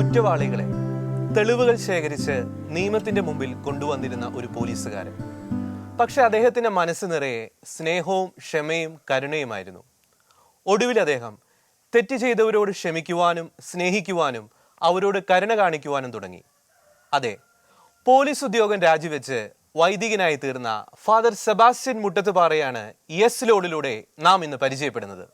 കുറ്റവാളികളെ തെളിവുകൾ ശേഖരിച്ച് നിയമത്തിന്റെ മുമ്പിൽ കൊണ്ടുവന്നിരുന്ന ഒരു പോലീസുകാരൻ. പക്ഷെ അദ്ദേഹത്തിന്റെ മനസ്സ് നിറയെ സ്നേഹവും ക്ഷമയും കരുണയുമായിരുന്നു. ഒടുവിൽ അദ്ദേഹം തെറ്റ് ചെയ്തവരോട് ക്ഷമിക്കുവാനും സ്നേഹിക്കുവാനും അവരോട് കരുണ കാണിക്കുവാനും തുടങ്ങി. അതെ പോലീസ് ഉദ്യോഗം രാജിവെച്ച് വൈദികനായി തീർന്ന ഫാദർ സെബാസ്റ്റ്യൻ മുട്ടത്തുപാറയാണ് യെസ് ലോഡിലൂടെ നാം ഇന്ന് പരിചയപ്പെടുന്നത്.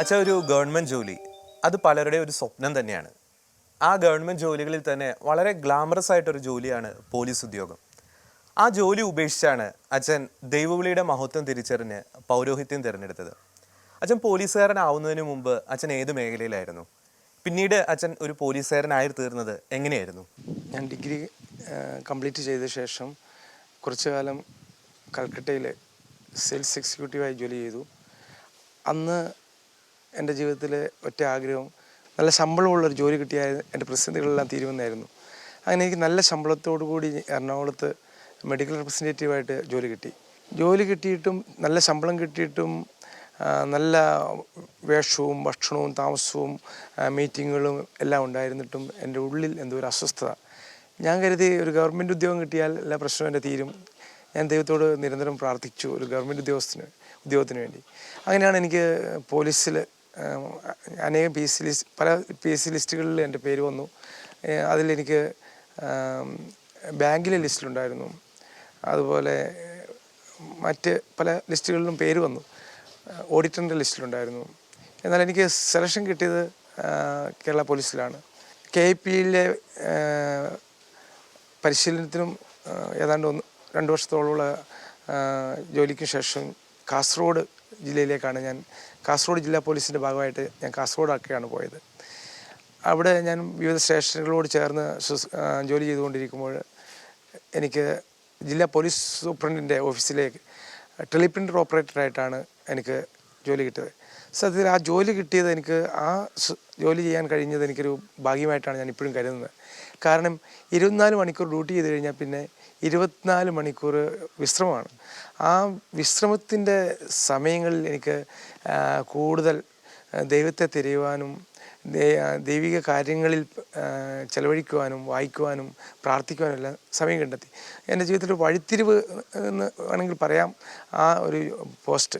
അച്ഛാ ഒരു ഗവൺമെന്റ് ജോലി. അത് പലരുടെയും ഒരു സ്വപ്നം തന്നെയാണ്. ആ ഗവൺമെന്റ് ജോലികളിൽ തന്നെ വളരെ ഗ്ലാമറസ് ആയിട്ടൊരു ജോലിയാണ് പോലീസ് ഉദ്യോഗം. ആ ജോലി ഉപേക്ഷിച്ചാണ് അച്ഛൻ ദൈവവിളിയുടെ മഹത്വം തിരിച്ചറിഞ്ഞ് പൗരോഹിത്യം തിരഞ്ഞെടുത്തത്. അച്ഛൻ പോലീസുകാരനാവുന്നതിന് മുമ്പ് അച്ഛൻ ഏത് മേഖലയിലായിരുന്നു? പിന്നീട് അച്ഛൻ ഒരു പോലീസുകാരനായി തീർന്നത് എങ്ങനെയായിരുന്നു? ഞാൻ ഡിഗ്രി കംപ്ലീറ്റ് ചെയ്ത ശേഷം കുറച്ചു കാലം കൽക്കട്ടയിൽ സെയിൽസ് എക്സിക്യൂട്ടീവായി ജോലി ചെയ്തു. അന്ന് എന്റെ ജീവിതത്തിലെ ഒറ്റ ആഗ്രഹം നല്ല ശമ്പളമുള്ളൊരു ജോലി കിട്ടിയാൽ എന്റെ പ്രതിസന്ധികളെല്ലാം തീരുമെന്നായിരുന്നു. അങ്ങനെ എനിക്ക് നല്ല ശമ്പളത്തോടു കൂടി എറണാകുളത്ത് മെഡിക്കൽ റെപ്രസെന്റേറ്റീവായിട്ട് ജോലി കിട്ടി. ജോലി കിട്ടിയിട്ടും നല്ല ശമ്പളം കിട്ടിയിട്ടും നല്ല വേഷവും ഭക്ഷണവും താമസവും മീറ്റിങ്ങുകളും എല്ലാം ഉണ്ടായിരുന്നിട്ടും എന്റെ ഉള്ളിൽ എന്തോ ഒരു അസ്വസ്ഥത. ഞാൻ കരുതി ഒരു ഗവൺമെന്റ് ഉദ്യോഗം കിട്ടിയാൽ എല്ലാ പ്രശ്നവും എന്റെ തീരും. ഞാൻ ദൈവത്തോട് നിരന്തരം പ്രാർത്ഥിച്ചു ഒരു ഗവൺമെന്റ് ഉദ്യോഗസ്ഥന് ഉദ്യോഗത്തിന് വേണ്ടി. അങ്ങനെയാണ് എനിക്ക് പോലീസിൽ അനേകം പി എസ് ലിസ്റ്റ് പല പി എസ് സി ലിസ്റ്റുകളിൽ എന്റെ പേര് വന്നു. അതിലെനിക്ക് ബാങ്കിലെ ലിസ്റ്റിലുണ്ടായിരുന്നു. അതുപോലെ മറ്റ് പല ലിസ്റ്റുകളിലും പേര് വന്നു. ഓഡിറ്ററിന്റെ ലിസ്റ്റിലുണ്ടായിരുന്നു. എന്നാൽ എനിക്ക് സെലക്ഷൻ കിട്ടിയത് കേരള പോലീസിലാണ്. കെ പിയിലെ പരിശീലനത്തിനും ഏതാണ്ട് ഒന്ന് രണ്ട് വർഷത്തോളമുള്ള ജോലിക്ക് ശേഷം കാസർഗോഡ് ജില്ലയിലേക്കാണ് ഞാൻ കാസർഗോഡ് ജില്ലാ പോലീസിന്റെ ഭാഗമായിട്ട് ഞാൻ കാസർഗോഡൊക്കെയാണ് പോയത്. അവിടെ ഞാൻ വിവിധ സ്റ്റേഷനുകളോട് ചേർന്ന് ജോലി ചെയ്തുകൊണ്ടിരിക്കുമ്പോൾ എനിക്ക് ജില്ലാ പോലീസ് സൂപ്രണ്ടിന്റെ ഓഫീസിലേക്ക് ടെലിപ്രിന്റർ ഓപ്പറേറ്ററായിട്ടാണ് എനിക്ക് ജോലി കിട്ടിയത്. സത്യത്തിൽ ആ ജോലി കിട്ടിയത് എനിക്ക് ആ ജോലി ചെയ്യാൻ കഴിഞ്ഞത് എനിക്കൊരു ഭാഗ്യമായിട്ടാണ് ഞാൻ ഇപ്പോഴും കരുതുന്നത്. കാരണം ഇരുപത്തിനാല് മണിക്കൂർ ഡ്യൂട്ടി ചെയ്ത് കഴിഞ്ഞാൽ പിന്നെ ഇരുപത്തിനാല് മണിക്കൂർ വിശ്രമമാണ്. ആ വിശ്രമത്തിന്റെ സമയങ്ങളിൽ എനിക്ക് കൂടുതൽ ദൈവത്തെ തിരയുവാനും ദൈവിക കാര്യങ്ങളിൽ ചെലവഴിക്കുവാനും വായിക്കുവാനും പ്രാർത്ഥിക്കുവാനും എല്ലാം സമയം കണ്ടെത്തി. എന്റെ ജീവിതത്തിൽ വഴിത്തിരിവ് എന്ന് വേണമെങ്കിൽ പറയാം. ആ ഒരു പോസ്റ്റ്.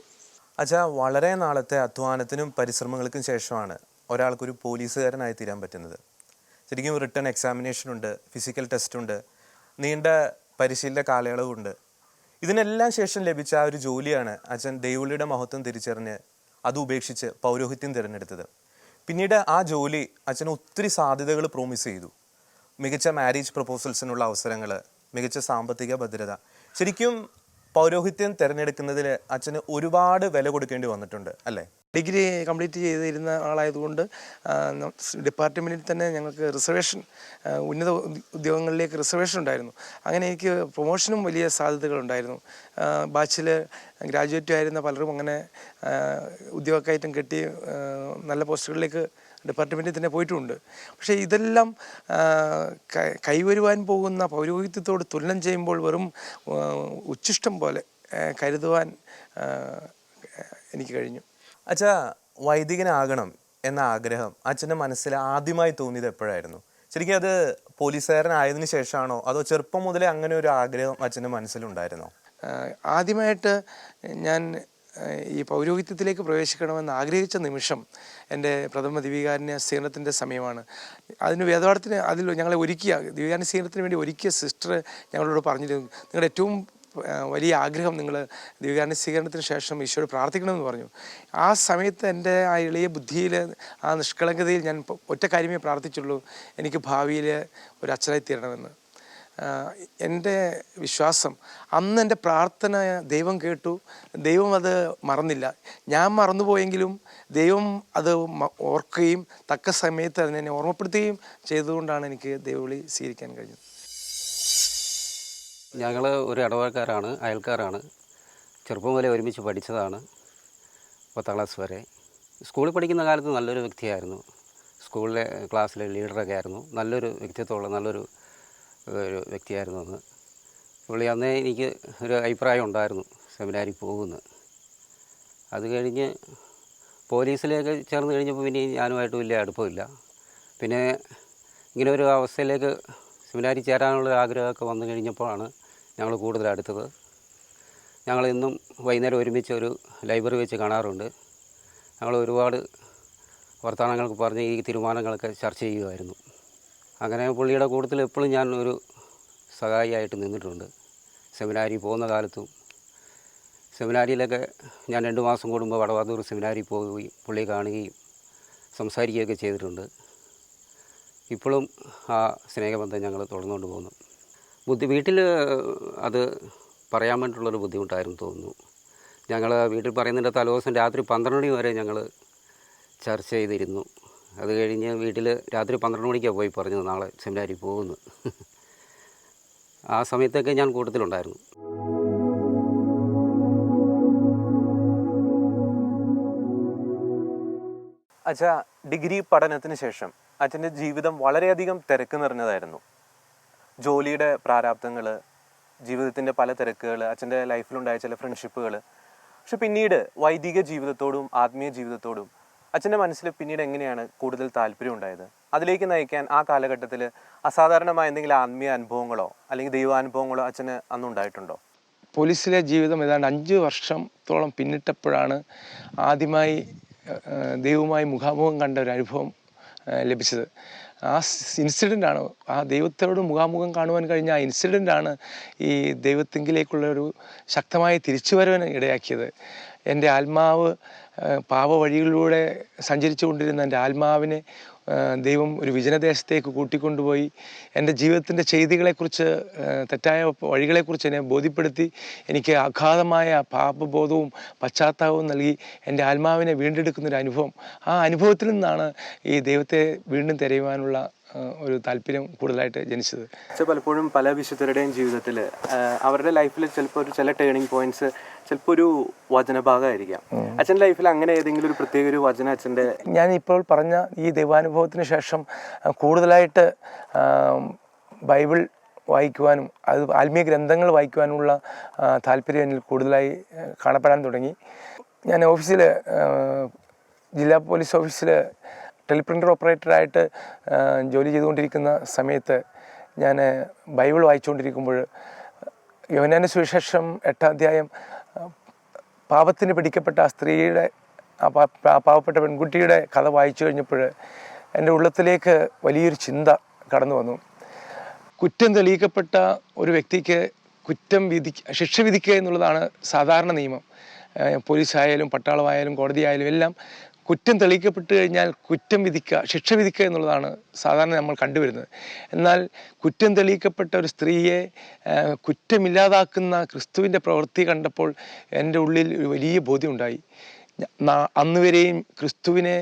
അച്ഛാ വളരെ നാളത്തെ അധ്വാനത്തിനും പരിശ്രമങ്ങൾക്കും ശേഷമാണ് ഒരാൾക്കൊരു പോലീസുകാരനായി തീരാൻ പറ്റുന്നത്. ശരിക്കും റിട്ടേൺ എക്സാമിനേഷൻ ഉണ്ട് ഫിസിക്കൽ ടെസ്റ്റ് ഉണ്ട് നീണ്ട പരിശീലന കാലയളവുണ്ട് ഇതിനെല്ലാം ശേഷം ലഭിച്ച ആ ഒരു ജോലിയാണ് അച്ഛൻ ദൈവളിയുടെ മഹത്വം തിരിച്ചറിഞ്ഞ് അത് ഉപേക്ഷിച്ച് പൗരോഹിത്യം തിരഞ്ഞെടുത്തത്. പിന്നീട് ആ ജോലി അച്ഛന് ഒത്തിരി സാധ്യതകൾ പ്രോമിസ് ചെയ്തു. മികച്ച മാരേജ് പ്രപ്പോസൽസിനുള്ള അവസരങ്ങൾ മികച്ച സാമ്പത്തിക ഭദ്രത. ശരിക്കും പൗരോഹിത്യം തിരഞ്ഞെടുക്കുന്നതിൽ അച്ഛന് ഒരുപാട് വില കൊടുക്കേണ്ടി വന്നിട്ടുണ്ട് അല്ലേ? ഡിഗ്രി കംപ്ലീറ്റ് ചെയ്തിരുന്ന ആളായതുകൊണ്ട് ഡിപ്പാർട്ട്മെന്റിൽ തന്നെ ഞങ്ങൾക്ക് റിസർവേഷൻ ഉന്നത ഉദ്യ- ഉദ്യോഗങ്ങളിലേക്ക് റിസർവേഷൻ ഉണ്ടായിരുന്നു. അങ്ങനെ എനിക്ക് പ്രൊമോഷനും വലിയ സാധ്യതകളുണ്ടായിരുന്നു. ബാച്ചിൽ ഗ്രാജുവേറ്റ് ആയിരുന്ന പലരും അങ്ങനെ ഉദ്യോഗക്കയറ്റം കിട്ടി നല്ല പോസ്റ്റുകളിലേക്ക് ഡിപ്പാർട്ട്മെന്റിൽ തന്നെ പോയിട്ടുമുണ്ട് പക്ഷേ ഇതെല്ലാം കൈവരുവാൻ പോകുന്ന പൗരോഹിത്യത്തോട് തുലനം ചെയ്യുമ്പോൾ വെറും ഉച്ഛിഷ്ടം പോലെ കരുതുവാൻ എനിക്ക് കഴിഞ്ഞു. അച്ഛാ വൈദികനാകണം എന്ന ആഗ്രഹം അച്ഛന്റെ മനസ്സിൽ ആദ്യമായി തോന്നിയത് എപ്പോഴായിരുന്നു? ശരിക്കും അത് പോലീസുകാരനായതിനു ശേഷമാണോ? അതോ ചെറുപ്പം മുതലേ അങ്ങനെ ഒരു ആഗ്രഹം അച്ഛന്റെ മനസ്സിലുണ്ടായിരുന്നോ? ആദ്യമായിട്ട് ഞാൻ ഈ പൗരോഹിത്യത്തിലേക്ക് പ്രവേശിക്കണമെന്ന് ആഗ്രഹിച്ച നിമിഷം എന്റെ പ്രഥമ ദിവികാരണ്യ സ്വീകരണത്തിന്റെ സമയമാണ്. അതിന് വേദപാഠത്തിന് അതിൽ ഞങ്ങളെ ഒരുക്കിയ ദിവികാരണ്യ സ്വീകരണത്തിന് വേണ്ടി ഒരുക്കിയ സിസ്റ്റർ ഞങ്ങളോട് പറഞ്ഞിരുന്നു നിങ്ങളുടെ ഏറ്റവും വലിയ ആഗ്രഹം നിങ്ങൾ ദിവികാരണ്യ സ്വീകരണത്തിന് ശേഷം ഈശോയോട് പ്രാർത്ഥിക്കണമെന്ന് പറഞ്ഞു. ആ സമയത്ത് എന്റെ ആ എളിയ ബുദ്ധിയിൽ ആ നിഷ്കളങ്കതയിൽ ഞാൻ ഒറ്റ കാര്യമേ പ്രാർത്ഥിച്ചുള്ളൂ. എനിക്ക് ഭാവിയിൽ ഒരു അച്ഛനായി തീരണമെന്ന്. എന്റെ വിശ്വാസം അന്ന് എന്റെ പ്രാർത്ഥന ദൈവം കേട്ടു. ദൈവം അത് മറന്നില്ല. ഞാൻ മറന്നുപോയെങ്കിലും ദൈവം അത് ഓർക്കുകയും തക്ക സമയത്ത് അതിനെ ഓർമ്മപ്പെടുത്തുകയും ചെയ്തുകൊണ്ടാണ് എനിക്ക് ദൈവവിളി സ്വീകരിക്കാൻ കഴിഞ്ഞത്. ഞങ്ങൾ ഒരു ഇടവക്കാരാണ് അയൽക്കാരാണ്. ചെറുപ്പം മുതലേ ഒരുമിച്ച് പഠിച്ചതാണ് പത്താം ക്ലാസ് വരെ. സ്കൂളിൽ പഠിക്കുന്ന കാലത്ത് നല്ലൊരു വ്യക്തിയായിരുന്നു. സ്കൂളിലെ ക്ലാസ്സിലെ ലീഡറൊക്കെ ആയിരുന്നു. നല്ലൊരു വ്യക്തിത്വമുള്ള നല്ലൊരു ഒരു വ്യക്തിയായിരുന്നു അന്ന്. പുള്ളി അന്നേ എനിക്ക് ഒരു അഭിപ്രായം ഉണ്ടായിരുന്നു സെമിനാരിൽ പോകുന്നു അത് കഴിഞ്ഞ് പോലീസിലേക്ക് ചേർന്ന് കഴിഞ്ഞപ്പോൾ പിന്നെ ഞാനുമായിട്ട് വലിയ അടുപ്പമില്ല. പിന്നെ ഇങ്ങനെ ഒരു അവസ്ഥയിലേക്ക് സെമിനാരിൽ ചേരാനുള്ള ആഗ്രഹമൊക്കെ വന്നു കഴിഞ്ഞപ്പോഴാണ് ഞങ്ങൾ കൂടുതൽ അടുത്തത് ഞങ്ങൾ ഇന്നും വൈകുന്നേരം ഒരുമിച്ച് ഒരു ലൈബ്രറി വെച്ച് കാണാറുണ്ട്. ഞങ്ങൾ ഒരുപാട് വർത്തമാനങ്ങൾക്ക് പറഞ്ഞ് ഈ തീരുമാനങ്ങളൊക്കെ ചർച്ച ചെയ്യുമായിരുന്നു അങ്ങനെ പുള്ളിയുടെ കൂട്ടത്തിൽ എപ്പോഴും ഞാൻ ഒരു സഹായിയായിട്ട് നിന്നിട്ടുണ്ട്. സെമിനാരി പോകുന്ന കാലത്തും സെമിനാരിയിലൊക്കെ ഞാൻ രണ്ട് മാസം കൂടുമ്പോൾ വടവാതൂർ സെമിനാരി പോയി പുള്ളിയെ കാണുകയും സംസാരിക്കുകയൊക്കെ ചെയ്തിട്ടുണ്ട്. ഇപ്പോഴും ആ സ്നേഹബന്ധം ഞങ്ങൾ തുടർന്നുകൊണ്ട് പോകുന്നു. ബുദ്ധി വീട്ടിൽ അത് പറയാൻ വേണ്ടിയിട്ടുള്ളൊരു ബുദ്ധിമുട്ടായിരുന്നു തോന്നുന്നു. ഞങ്ങൾ വീട്ടിൽ പറയുന്നതിന്റെ തലേദിവസം രാത്രി പന്ത്രണ്ട് മണി വരെ ഞങ്ങൾ ചർച്ച ചെയ്തിരുന്നു. അത് കഴിഞ്ഞ് വീട്ടിൽ രാത്രി പന്ത്രണ്ട് മണിക്കാണ് പോയി പറഞ്ഞത് നാളെ സെമിനാരിൽ പോകുന്നു. ആ സമയത്തൊക്കെ ഞാൻ കൂട്ടത്തിലുണ്ടായിരുന്നു. അച്ഛാ ഡിഗ്രി പഠനത്തിന് ശേഷം അച്ഛന്റെ ജീവിതം വളരെയധികം തിരക്ക് നിറഞ്ഞതായിരുന്നു. ജോലിയുടെ പ്രാരാബ്ദങ്ങൾ ജീവിതത്തിന്റെ പല തിരക്കുകൾ അച്ഛന്റെ ലൈഫിലുണ്ടായ ചില ഫ്രണ്ട്ഷിപ്പുകൾ പക്ഷെ പിന്നീട് വൈദിക ജീവിതത്തോടും ആത്മീയ ജീവിതത്തോടും അച്ഛന്റെ മനസ്സിൽ പിന്നീട് എങ്ങനെയാണ് കൂടുതൽ താല്പര്യം ഉണ്ടായത്? അതിലേക്ക് നയിക്കാൻ ആ കാലഘട്ടത്തിൽ അസാധാരണമായ എന്തെങ്കിലും ആത്മീയ അനുഭവങ്ങളോ അല്ലെങ്കിൽ ദൈവാനുഭവങ്ങളോ അച്ഛന് അന്നുണ്ടായിട്ടുണ്ടോ പോലീസിലെ ജീവിതം ഏതാണ്ട് അഞ്ച് വർഷത്തോളം പിന്നിട്ടപ്പോഴാണ് ആദ്യമായി ദൈവവുമായി മുഖാമുഖം കണ്ട ഒരു അനുഭവം ലഭിച്ചത്. ആ ഇൻസിഡന്റ് ആണ്. ആ ദൈവത്തോട് മുഖാമുഖം കാണുവാൻ കഴിഞ്ഞ ആ ഇൻസിഡന്റ് ആണ് ഈ ദൈവത്തെങ്കിലേക്കുള്ള ഒരു ശക്തമായ തിരിച്ചുവരവിന് ഇടയാക്കിയത്. എന്റെ ആത്മാവ് പാപ വഴികളിലൂടെ സഞ്ചരിച്ചു കൊണ്ടിരുന്ന എന്റെ ആത്മാവിനെ ദൈവം ഒരു വിജനദേശത്തേക്ക് കൂട്ടിക്കൊണ്ടുപോയി എന്റെ ജീവിതത്തിന്റെ ചെയ്തികളെക്കുറിച്ച് തെറ്റായ വഴികളെക്കുറിച്ച് എന്നെ ബോധ്യപ്പെടുത്തി എനിക്ക് അഗാധമായ പാപബോധവും പശ്ചാത്താപവും നൽകി എന്റെ ആത്മാവിനെ വീണ്ടെടുക്കുന്നൊരു അനുഭവം. ആ അനുഭവത്തിൽ നിന്നാണ് ഈ ദൈവത്തെ വീണ്ടും തിരയുവാനുള്ള ഒരു താല്പര്യം കൂടുതലായിട്ട് ജനിച്ചത്. പലപ്പോഴും പല വിശുദ്ധരുടെയും ജീവിതത്തിൽ അവരുടെ ലൈഫിൽ ചിലപ്പോൾ ഒരു ചില ടേണിംഗ് പോയിന്റ്സ് ചിലപ്പോൾ ഒരു വചനഭാഗമായിരിക്കാം. അച്ഛന്റെ ലൈഫിൽ അങ്ങനെ ഏതെങ്കിലും ഒരു പ്രത്യേക ഒരു വചന അച്ഛന്റെ ഞാൻ ഇപ്പോൾ പറഞ്ഞ ഈ ദൈവാനുഭവത്തിന് ശേഷം കൂടുതലായിട്ട് ബൈബിൾ വായിക്കുവാനും അത് ആത്മീയ ഗ്രന്ഥങ്ങൾ വായിക്കുവാനുമുള്ള താല്പര്യം എന്നിൽ കൂടുതലായി കാണപ്പെടാൻ തുടങ്ങി. ഞാൻ ഓഫീസിൽ ജില്ലാ പോലീസ് ഓഫീസിൽ ടെലിപ്രിന്റർ ഓപ്പറേറ്ററായിട്ട് ജോലി ചെയ്തുകൊണ്ടിരിക്കുന്ന സമയത്ത് ഞാൻ ബൈബിൾ വായിച്ചുകൊണ്ടിരിക്കുമ്പോൾ യോനാന്റെ സുവിശേഷം എട്ടാം അധ്യായം പാപത്തിന് പിടിക്കപ്പെട്ട ആ സ്ത്രീയുടെ ആ പാവപ്പെട്ട പെൺകുട്ടിയുടെ കഥ വായിച്ചു കഴിഞ്ഞപ്പോൾ എന്റെ ഉള്ളത്തിലേക്ക് വലിയൊരു ചിന്ത കടന്നു വന്നു. കുറ്റം തെളിയിക്കപ്പെട്ട ഒരു വ്യക്തിക്ക് കുറ്റം വിധി ശിക്ഷ വിധിക്കുക എന്നുള്ളതാണ് സാധാരണ നിയമം. പോലീസായാലും പട്ടാളമായാലും കോടതിയായാലും എല്ലാം കുറ്റം തെളിയിക്കപ്പെട്ട് കഴിഞ്ഞാൽ കുറ്റം വിധിക്കുക ശിക്ഷ വിധിക്കുക എന്നുള്ളതാണ് സാധാരണ നമ്മൾ കണ്ടുവരുന്നത്. എന്നാൽ കുറ്റം തെളിയിക്കപ്പെട്ട ഒരു സ്ത്രീയെ കുറ്റമില്ലാതാക്കുന്ന ക്രിസ്തുവിന്റെ പ്രവൃത്തി കണ്ടപ്പോൾ എന്റെ ഉള്ളിൽ ഒരു വലിയ ബോധ്യമുണ്ടായി അന്നുവരെയും ക്രിസ്തുവിനെ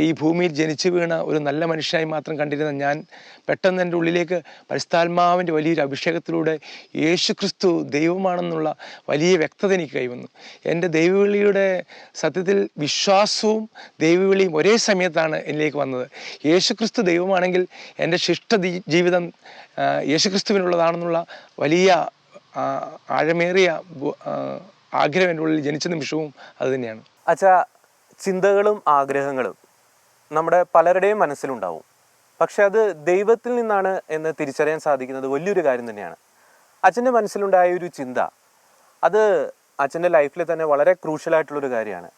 ഈ ഭൂമിയിൽ ജനിച്ചു വീണ ഒരു നല്ല മനുഷ്യനായി മാത്രം കണ്ടിരുന്ന ഞാൻ പെട്ടെന്ന് എന്റെ ഉള്ളിലേക്ക് പരിസ്ഥാത്മാവിന്റെ വലിയൊരു അഭിഷേകത്തിലൂടെ യേശു ക്രിസ്തു ദൈവമാണെന്നുള്ള വലിയ വ്യക്തത എനിക്ക് കൈവന്നു എന്റെ ദൈവവിളിയുടെ സത്യത്തിൽ വിശ്വാസവും ദൈവവിളിയും ഒരേ സമയത്താണ് എന്നിലേക്ക് വന്നത്. യേശു ക്രിസ്തു ദൈവമാണെങ്കിൽ എന്റെ ശിഷ്ട ജീവിതം ആ, യേശു ക്രിസ്തുവിനുള്ളതാണെന്നുള്ള വലിയ ആഴമേറിയ ആഗ്രഹം എന്റെ ഉള്ളിൽ ജനിച്ച നിമിഷവും അതുതന്നെയാണ് അച്ഛാ ചിന്തകളും ആഗ്രഹങ്ങളും നമ്മുടെ പലരുടെയും മനസ്സിലുണ്ടാവും. പക്ഷെ അത് ദൈവത്തിൽ നിന്നാണ് എന്ന് തിരിച്ചറിയാൻ സാധിക്കുന്നത് വലിയൊരു കാര്യം തന്നെയാണ്. അച്ഛന്റെ മനസ്സിലുണ്ടായ ഒരു ചിന്ത അത് അച്ഛന്റെ ലൈഫിൽ തന്നെ വളരെ ക്രൂഷ്യലായിട്ടുള്ളൊരു കാര്യമാണ്.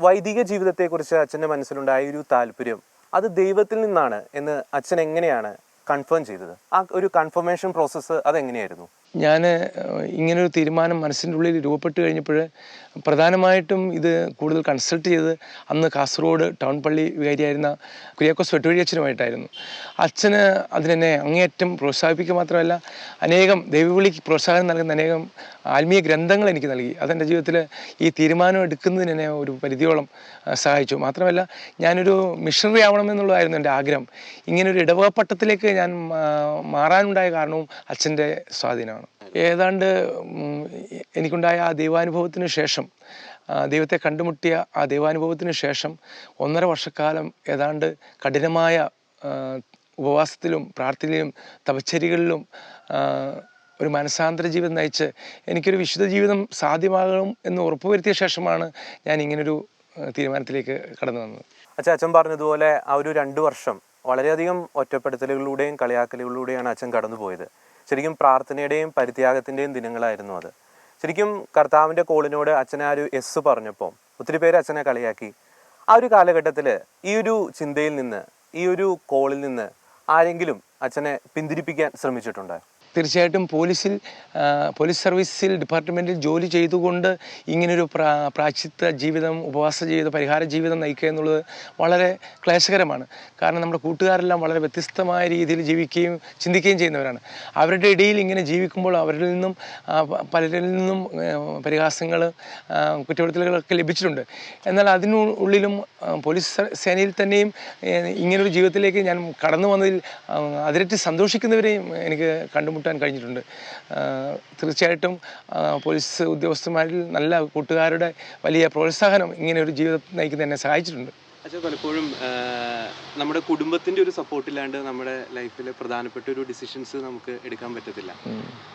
വൈദിക ജീവിതത്തെക്കുറിച്ച് അച്ഛന്റെ മനസ്സിലുണ്ടായ ഒരു താല്പര്യം അത് ദൈവത്തിൽ നിന്നാണ് എന്ന് അച്ഛൻ എങ്ങനെയാണ് കൺഫേം ചെയ്തത്? ആ ഒരു കൺഫർമേഷൻ പ്രോസസ്സ് അതെങ്ങനെയായിരുന്നു ഞാൻ ഇങ്ങനൊരു തീരുമാനം മനസ്സിന്റെ ഉള്ളിൽ രൂപപ്പെട്ട് കഴിഞ്ഞപ്പോൾ പ്രധാനമായിട്ടും ഇത് കൂടുതൽ കൺസൾട്ട് ചെയ്ത് അന്ന് കാസർഗോഡ് ടൗൺ പള്ളി വികാരിയായിരുന്ന കുര്യാക്കോസ് വെട്ടുവഴി അച്ഛനുമായിട്ടായിരുന്നു. അച്ഛന് അതിനെന്നെ അങ്ങേയറ്റം പ്രോത്സാഹിപ്പിക്കുക മാത്രമല്ല അനേകം ദൈവവിളിക്ക് പ്രോത്സാഹനം നൽകുന്ന അനേകം ആത്മീയ ഗ്രന്ഥങ്ങൾ എനിക്ക് നൽകി. അതെന്റെ ജീവിതത്തിൽ ഈ തീരുമാനം എടുക്കുന്നതിന് എന്നെ ഒരു പരിധിയോളം സഹായിച്ചു. മാത്രമല്ല ഞാനൊരു മിഷണറി ആവണമെന്നുള്ളതായിരുന്നു എന്റെ ആഗ്രഹം. ഇങ്ങനൊരു ഇടവക പട്ടത്തിലേക്ക് ഞാൻ മാറാനുണ്ടായ കാരണവും അച്ഛന്റെ സ്വാധീനമാണ്. ഏതാണ്ട് എനിക്കുണ്ടായ ആ ദൈവാനുഭവത്തിന് ശേഷം ദൈവത്തെ കണ്ടുമുട്ടിയ ആ ദൈവാനുഭവത്തിന് ശേഷം ഒന്നര വർഷക്കാലം ഏതാണ്ട് കഠിനമായ ഉപവാസത്തിലും പ്രാർത്ഥനയിലും തപച്ചരികളിലും ആ, ഒരു മനസാന്തര ജീവിതം നയിച്ച് എനിക്കൊരു വിശുദ്ധ ജീവിതം സാധ്യമാകും എന്ന് ഉറപ്പുവരുത്തിയ ശേഷമാണ് ഞാൻ ഇങ്ങനൊരു തീരുമാനത്തിലേക്ക് കടന്നു വന്നത്. അച്ഛൻ അച്ഛൻ പറഞ്ഞതുപോലെ ആ ഒരു രണ്ട് വർഷം വളരെയധികം ഒറ്റപ്പെടുത്തലുകളിലൂടെയും കളിയാക്കലുകളിലൂടെയാണ് അച്ഛൻ കടന്നുപോയത്. ശരിക്കും പ്രാർത്ഥനയുടെയും പരിത്യാഗത്തിന്റെയും ദിനങ്ങളായിരുന്നു അത്. ശരിക്കും കർത്താവിന്റെ കോളിനോട് അച്ഛനെ ആ ഒരു എസ് പറഞ്ഞപ്പോൾ ഒത്തിരി പേര് അച്ഛനെ കളിയാക്കി. ആ ഒരു കാലഘട്ടത്തിൽ ഈ ഒരു ചിന്തയിൽ നിന്ന് ഈ ഒരു കോളിൽ നിന്ന് ആരെങ്കിലും അച്ഛനെ പിന്തിരിപ്പിക്കാൻ ശ്രമിച്ചിട്ടുണ്ടോ? തീർച്ചയായിട്ടും പോലീസിൽ പോലീസ് സർവീസിൽ ഡിപ്പാർട്ട്മെന്റിൽ ജോലി ചെയ്തുകൊണ്ട് ഇങ്ങനൊരു പ്രാ പ്രാച്ചിത്ത ജീവിതം ഉപവാസ ജീവിതം പരിഹാര ജീവിതം നയിക്കുക എന്നുള്ളത് വളരെ ക്ലേശകരമാണ്. കാരണം നമ്മുടെ കൂട്ടുകാരെല്ലാം വളരെ വ്യത്യസ്തമായ രീതിയിൽ ജീവിക്കുകയും ചിന്തിക്കുകയും ചെയ്യുന്നവരാണ്. അവരുടെ ഇടയിൽ ഇങ്ങനെ ജീവിക്കുമ്പോൾ അവരിൽ നിന്നും പലരിൽ നിന്നും പരിഹാസങ്ങൾ കുറ്റപ്പെടുത്തലുകളൊക്കെ ലഭിച്ചിട്ടുണ്ട്. എന്നാൽ അതിനുള്ളിലും പോലീസ് സേനയിൽ തന്നെയും ഇങ്ങനൊരു ജീവിതത്തിലേക്ക് ഞാൻ കടന്നു വന്നതിൽ അതിരറ്റി സന്തോഷിക്കുന്നവരെയും എനിക്ക് കണ്ടുമുട്ടാൻ കഴിഞ്ഞിട്ടുണ്ട്. തീർച്ചയായിട്ടും പോലീസ് ഉദ്യോഗസ്ഥന്മാരിൽ നല്ല കൂട്ടുകാരുടെ വലിയ പ്രോത്സാഹനം ഇങ്ങനെ ഒരു ജീവിതം നയിക്കുന്ന എന്നെ സഹായിച്ചിട്ടുണ്ട്. അച്ഛാ പലപ്പോഴും നമ്മുടെ കുടുംബത്തിന്റെ ഒരു സപ്പോർട്ട് ഇല്ലാണ്ട് നമ്മുടെ ലൈഫിൽ പ്രധാനപ്പെട്ട ഒരു ഡിസിഷൻസ് നമുക്ക് എടുക്കാൻ പറ്റത്തില്ല.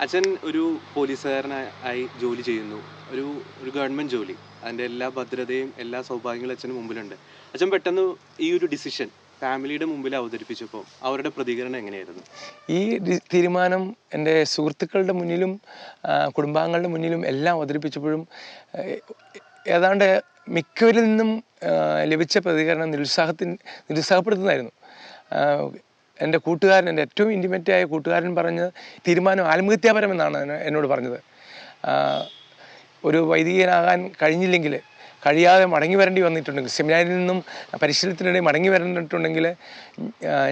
അച്ഛൻ ഒരു പോലീസുകാരനായി ജോലി ചെയ്യുന്നു. ഒരു ഒരു ഗവൺമെന്റ് ജോലി. അതിന്റെ എല്ലാ ഭദ്രതയും എല്ലാ സൗഭാഗ്യങ്ങളും അച്ഛന് മുമ്പിലുണ്ട്. അച്ഛൻ പെട്ടെന്ന് ഈ ഒരു ഡിസിഷൻ ഫാമിലിയുടെ മുമ്പിൽ അവതരിപ്പിച്ചപ്പോൾ അവരുടെ പ്രതികരണം എങ്ങനെയായിരുന്നു? ഈ തീരുമാനം എന്റെ സുഹൃത്തുക്കളുടെ മുന്നിലും കുടുംബാംഗങ്ങളുടെ മുന്നിലും എല്ലാം അവതരിപ്പിച്ചപ്പോഴും ഏതാണ്ട് മിക്കവരിൽ നിന്നും ലഭിച്ച പ്രതികരണം നിരുത്സാഹത്തിന് നിരുത്സാഹപ്പെടുത്തുന്നതായിരുന്നു. എന്റെ കൂട്ടുകാരൻ എന്റെ ഏറ്റവും ഇന്റിമേറ്റായ കൂട്ടുകാരൻ പറഞ്ഞ തീരുമാനം ആത്മഹത്യാപരമെന്നാണ് എന്നെ- എന്നോട് പറഞ്ഞത്. ഒരു വൈദികനാകാൻ കഴിഞ്ഞില്ലെങ്കിൽ കഴിയാതെ മടങ്ങി വരേണ്ടി വന്നിട്ടുണ്ടെങ്കിൽ സെമിനാരിൽ നിന്നും പരിശീലനത്തിനിടെ മടങ്ങി വരേണ്ടിട്ടുണ്ടെങ്കിൽ